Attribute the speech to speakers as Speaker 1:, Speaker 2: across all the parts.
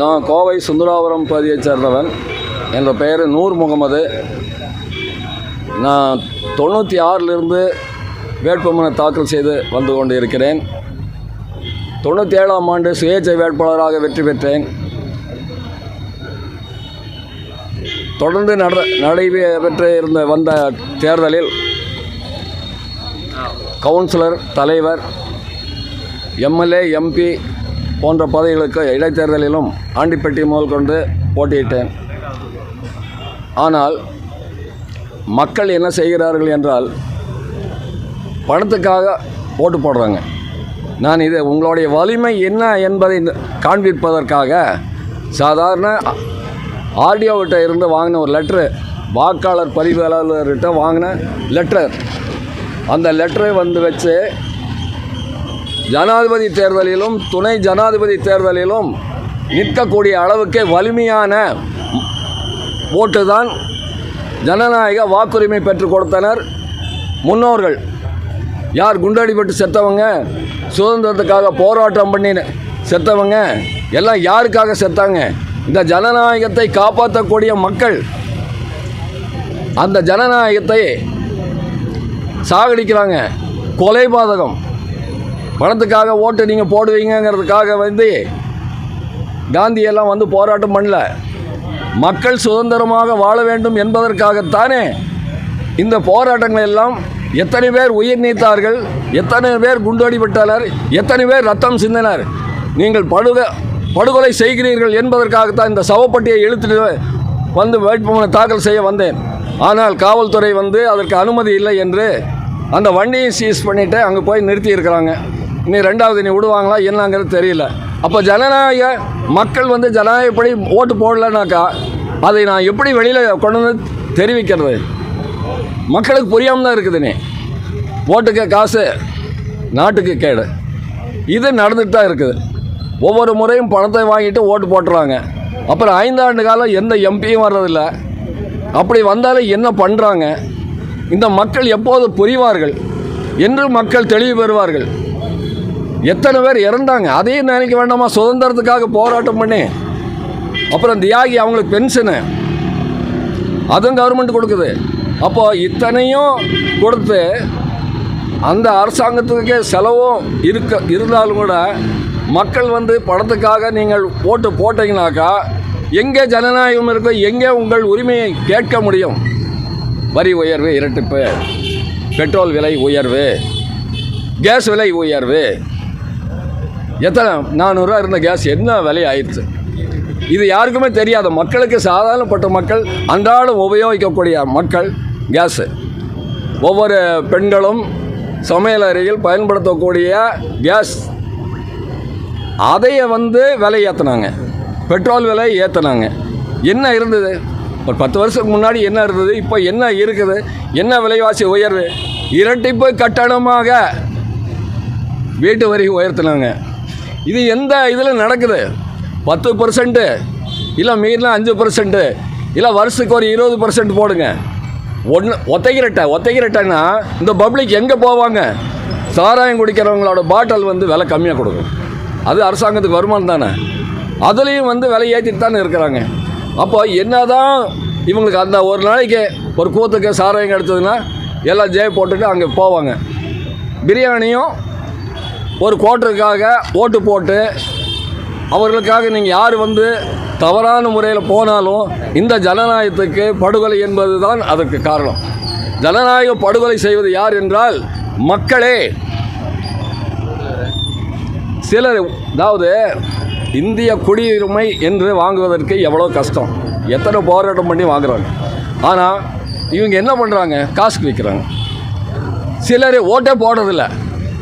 Speaker 1: நான் கோவை சுந்தராபுரம் பகுதியைச் சேர்ந்தவன். என்ற பெயர் நூர் முகமது. நான் தொண்ணூற்றி ஆறிலிருந்து வேட்புமனு தாக்கல் செய்து வந்து கொண்டு இருக்கிறேன் தொண்ணூற்றி ஏழாம் ஆண்டு சுயேட்சை வேட்பாளராக வெற்றி பெற்றேன். தொடர்ந்து நட நடைபெற்று இருந்த வந்த தேர்தலில் கவுன்சிலர் தலைவர் எம்எல்ஏ எம்பி போன்ற பதவிகளுக்கு இடைத்தேர்தலிலும் ஆண்டிப்பட்டி முதல் கொண்டு போட்டியிட்டேன். ஆனால் மக்கள் என்ன செய்கிறார்கள் என்றால் பணத்துக்காக ஓட்டு போடுறாங்க. நான் இது உங்களுடைய வலிமை என்ன என்பதை காண்பிப்பதற்காக சாதாரண ஆர்டிஓகிட்ட இருந்து வாங்கின ஒரு லெட்ரு வாக்காளர் பதிவாளர்கிட்ட வாங்கின லெட்டர் அந்த லெட்டரை வந்து வச்சு ஜனாதிபதி தேர்தலிலும் துணை ஜனாதிபதி தேர்தலிலும் நிற்கக்கூடிய அளவுக்கு வலிமையான ஓட்டு தான் ஜனநாயக வாக்குரிமை பெற்றுக் கொடுத்தனர் முன்னோர்கள். யார் குண்டடிபட்டு செத்தவங்க சுதந்திரத்துக்காக போராட்டம் பண்ணி செத்தவங்க எல்லாம் யாருக்காக செத்தாங்க? இந்த ஜனநாயகத்தை காப்பாற்றக்கூடிய மக்கள் அந்த ஜனநாயகத்தை சாகடிக்கிறாங்க. கொலை பாதகம் பணத்துக்காக ஓட்டு நீங்கள் போடுவீங்கங்கிறதுக்காக வந்து காந்தியெல்லாம் வந்து போராட்டம் பண்ணல. மக்கள் சுதந்திரமாக வாழ வேண்டும் என்பதற்காகத்தானே இந்த போராட்டங்கள் எல்லாம் எத்தனை பேர் உயிர் நீத்தார்கள் எத்தனை பேர் குண்டடிபட்டனர் எத்தனை பேர் ரத்தம் சிந்தினர். நீங்கள் படுக படுகொலை செய்கிறீர்கள் என்பதற்காகத்தான் இந்த சவப்பட்டியை இழுத்துட்டு வந்து வேட்புமனு தாக்கல் செய்ய வந்தேன். ஆனால் காவல்துறை வந்து அதற்கு அனுமதி இல்லை என்று அந்த வண்டியை சீஸ் பண்ணிவிட்டு அங்கே போய் நிறுத்தி நீ ரெண்டாவது நீ விடுவாங்களா என்னங்கிறது தெரியல. அப்போ ஜனநாயக மக்கள் வந்து ஜனநாயகப்படி ஓட்டு போடலனாக்கா அதை நான் எப்படி வெளியில் கொண்டு வந்து தெரிவிக்கிறது? மக்களுக்கு புரியாமல் தான் இருக்குது நீ ஓட்டுக்கு காசு நாட்டுக்கு கேடு. இது நடந்துட்டு தான் இருக்குது. ஒவ்வொரு முறையும் பணத்தை வாங்கிட்டு ஓட்டு போட்டுறாங்க. அப்புறம் ஐந்தாண்டு காலம் எந்த எம்பியும் வர்றதில்லை. அப்படி வந்தாலும் என்ன பண்ணுறாங்க இந்த மக்கள் எப்போது புரிவார்கள்? என்று மக்கள் தெளிவு பெறுவார்கள். எத்தனை பேர் இறந்தாங்க? அதையும் நினைக்க வேண்டாமா? சுதந்திரத்துக்காக போராட்டம் பண்ணி. அப்புறம் தியாகி அவங்களுக்கு பென்ஷனு அதுவும் கவர்மெண்ட் கொடுக்குது. அப்போ இத்தனையும் கொடுத்து அந்த அரசாங்கத்துக்கு செலவும் இருக்க இருந்தாலும் கூட மக்கள் வந்து பணத்துக்காக நீங்கள் ஓட்டு போட்டிங்கனாக்கா எங்கே ஜனநாயகம் இருக்கோ எங்கே உங்கள் உரிமையை கேட்க முடியும். வரி உயர்வு இரட்டிப்பு பெட்ரோல் விலை உயர்வு கேஸ் விலை உயர்வு. எத்தனை? நானூறுரூவா இருந்த கேஸ் என்ன விலை ஆயிடுச்சு இது யாருக்குமே தெரியாத மக்களுக்கு சாதாரணப்பட்ட மக்கள் அன்றாடம் உபயோகிக்கக்கூடிய மக்கள் கேஸு ஒவ்வொரு பெண்களும் சமையல் அறையில் பயன்படுத்தக்கூடிய கேஸ் அதையை வந்து விலை ஏற்றினாங்க பெட்ரோல் விலை ஏற்றினாங்க என்ன இருந்தது? ஒரு பத்து வருஷத்துக்கு முன்னாடி என்ன இருந்தது? இப்போ என்ன இருக்குது? என்ன விலைவாசி உயர்வு? இரட்டிப்பு கட்டணமாக வீட்டு வரி உயர்த்தினாங்க. இது எந்த இதில் நடக்குது? பத்து பர்சன்ட்டு இல்லை மீறினா அஞ்சு பர்சன்ட்டு இல்லை வருஷத்துக்கு ஒரு இருபது பர்சன்ட் போடுங்க. ஒன்று ஒத்தைக்கிறட்டை ஒத்தைக்கிறட்டைன்னா இந்த பப்ளிக் எங்கே போவாங்க? சாராயம் குடிக்கிறவங்களோட பாட்டில் வந்து விலை கம்மியாக கொடுக்கும். அது அரசாங்கத்துக்கு வருமானம் தானே. அதுலேயும் வந்து விலை ஏற்றிட்டு தானே இருக்கிறாங்க. அப்போ என்ன தான் இவங்களுக்கு அந்த ஒரு நாளைக்கு ஒரு கூத்துக்கு சாராயம் கிடச்சதுன்னா எல்லாம் ஜெய போட்டுட்டு அங்கே போவாங்க. பிரியாணியும் ஒரு கோட்டருக்காக ஓட்டு போட்டு அவர்களுக்காக நீங்கள் யார் வந்து தவறான முறையில் போனாலும் இந்த ஜனநாயகத்துக்கு படுகொலை என்பது தான் அதற்கு காரணம். ஜனநாயக படுகொலை செய்வது யார் என்றால் மக்களே. சிலர் அதாவது இந்திய குடியுரிமை என்று வாங்குவதற்கு எவ்வளோ கஷ்டம். எத்தனை போராட்டம் பண்ணி வாங்குறாங்க. ஆனால் இவங்க என்ன பண்ணுறாங்க காசுக்கு விற்கிறாங்க சிலர் ஓட்டே போடுறதில்ல.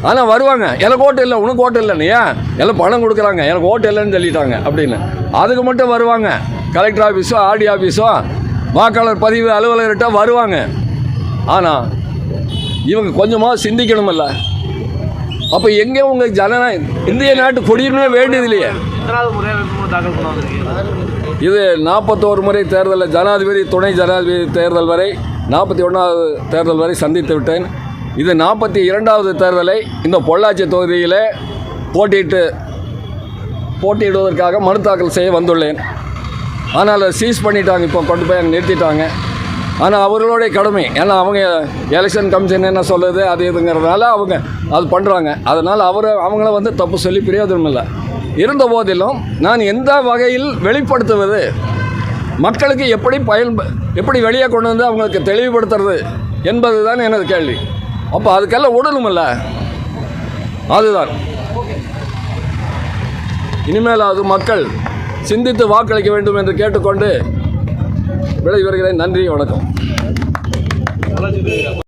Speaker 1: ஆனால் வருவாங்க. எனக்கு ஓட்டு இல்லை உனக்கு ஓட்டு இல்லைன்னு ஏன் எல்லாம் பணம் கொடுக்குறாங்க. எனக்கு ஓட்டு இல்லைன்னு சொல்லிட்டாங்க அப்படின்னு. அதுக்கு மட்டும் வருவாங்க. கலெக்டர் ஆஃபீஸோ ஆர்டி ஆஃபீஸோ வாக்காளர் பதிவு அலுவலர்கிட்ட வருவாங்க. ஆனால் இவங்க கொஞ்சமாக சிந்திக்கணுமில்ல. அப்போ எங்கே உங்கள் ஜனநாயகம் இந்திய நாட்டு குடியுரிமை வேண்டியது இல்லையே? இது நாற்பத்தோரு முறை தேர்தலில் ஜனாதிபதி துணை ஜனாதிபதி தேர்தல் வரை நாற்பத்தி ஒன்றாவது தேர்தல் வரை சந்தித்து விட்டேன். இது நாற்பத்தி இரண்டாவது தேர்தலை இந்த பொள்ளாச்சி தொகுதியில் போட்டியிட்டு போட்டியிடுவதற்காக மனு தாக்கல் செய்ய வந்துள்ளேன். ஆனால் அதை சீஸ் பண்ணிட்டாங்க இப்போ கொண்டு போய் அங்கே நிறுத்திட்டாங்க. ஆனால் அவர்களுடைய கடமை ஏன்னா அவங்க எலெக்ஷன் கமிஷன் என்ன சொல்லுது அது இதுங்கிறதுனால அவங்க அது பண்ணுறாங்க அதனால் அவர் அவங்கள வந்து தப்பு சொல்லி பிரயோஜனம் இல்லை. இருந்த போதிலும் நான் எந்த வகையில் வெளிப்படுத்துவது மக்களுக்கு எப்படி பயன் எப்படி வெளியே கொண்டு வந்து அவங்களுக்கு தெளிவுபடுத்துறது என்பது தான் எனது கேள்வி. அப்போ அதுக்கெல்லாம் விடணுமில்ல அதுதான். இனிமேல் அது மக்கள் சிந்தித்து வாக்களிக்க வேண்டும் என்று கேட்டுக்கொண்டு விடைபெறுகிறேன். நன்றி வணக்கம்.
Speaker 2: பொள்ளாச்சி